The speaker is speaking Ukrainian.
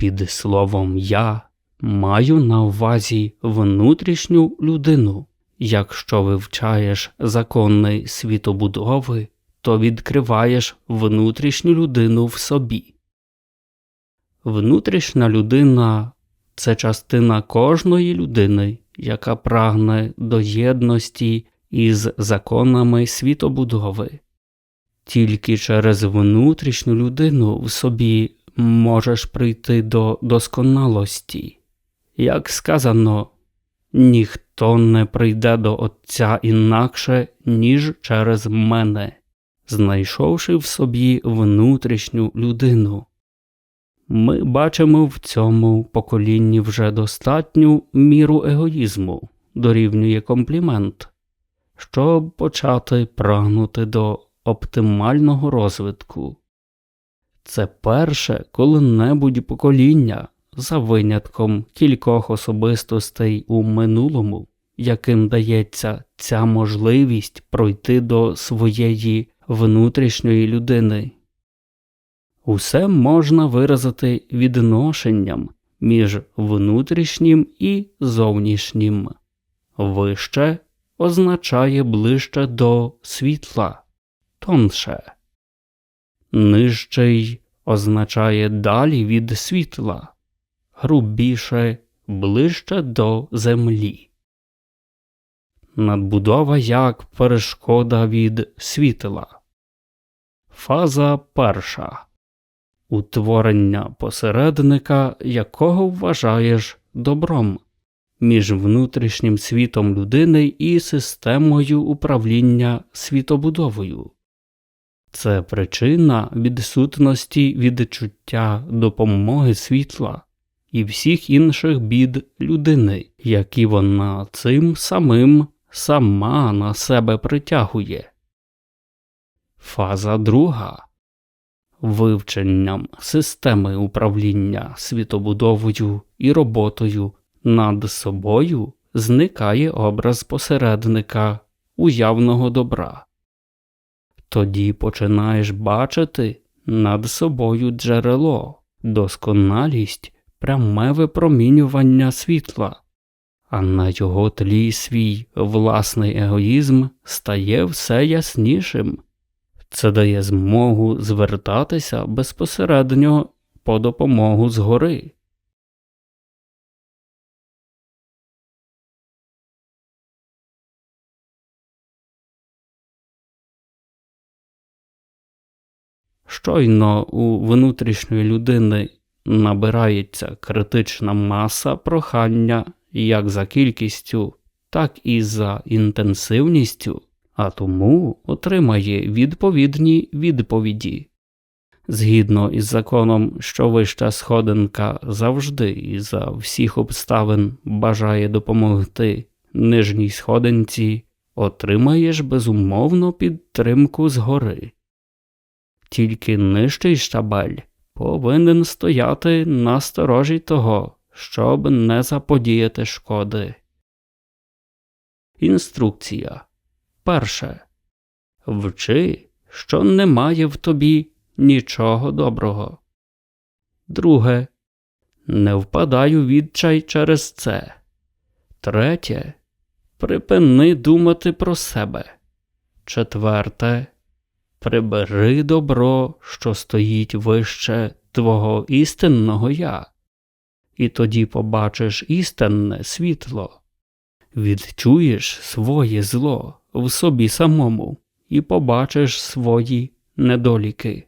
Під словом я маю на увазі внутрішню людину. Якщо вивчаєш закони світобудови, то відкриваєш внутрішню людину в собі. Внутрішня людина це частина кожної людини, яка прагне до єдності із законами світобудови. Тільки через внутрішню людину в собі можеш прийти до досконалості. Як сказано, ніхто не прийде до Отця інакше, ніж через мене, знайшовши в собі внутрішню людину. Ми бачимо в цьому поколінні вже достатню міру егоїзму, дорівнює комплімент, щоб почати прагнути до оптимального розвитку. Це перше коли-небудь покоління за винятком кількох особистостей у минулому, яким дається ця можливість пройти до своєї внутрішньої людини. Усе можна виразити відношенням між внутрішнім і зовнішнім. Вище означає ближче до світла, тонше. Нижчий означає далі від світла, грубіше, ближче до землі. Надбудова як перешкода від світла. Фаза перша утворення посередника, якого вважаєш добром між внутрішнім світом людини і системою управління світобудовою. Це причина відсутності відчуття допомоги світла і всіх інших бід людини, які вона цим самим сама на себе притягує. Фаза друга вивченням системи управління світобудовою і роботою над собою зникає образ посередника уявного добра. Тоді починаєш бачити над собою джерело, досконалість, пряме випромінювання світла, а на його тлі свій власний егоїзм стає все яснішим. Це дає змогу звертатися безпосередньо по допомогу згори. Щойно у внутрішньої людини набирається критична маса прохання як за кількістю, так і за інтенсивністю, а тому отримає відповідні відповіді. Згідно із законом, що вища сходинка завжди і за всіх обставин бажає допомогти нижній сходинці, отримаєш безумовно підтримку згори. Тільки нижчий щабель повинен стояти на сторожі того, щоб не заподіяти шкоди. Інструкція Перше. Вчи, що немає в тобі нічого доброго. Друге. Не впадай у відчай через це. Третє. Припини думати про себе. Четверте. Прибери добро, що стоїть вище твого істинного я, і тоді побачиш істинне світло, відчуєш своє зло в собі самому і побачиш свої недоліки.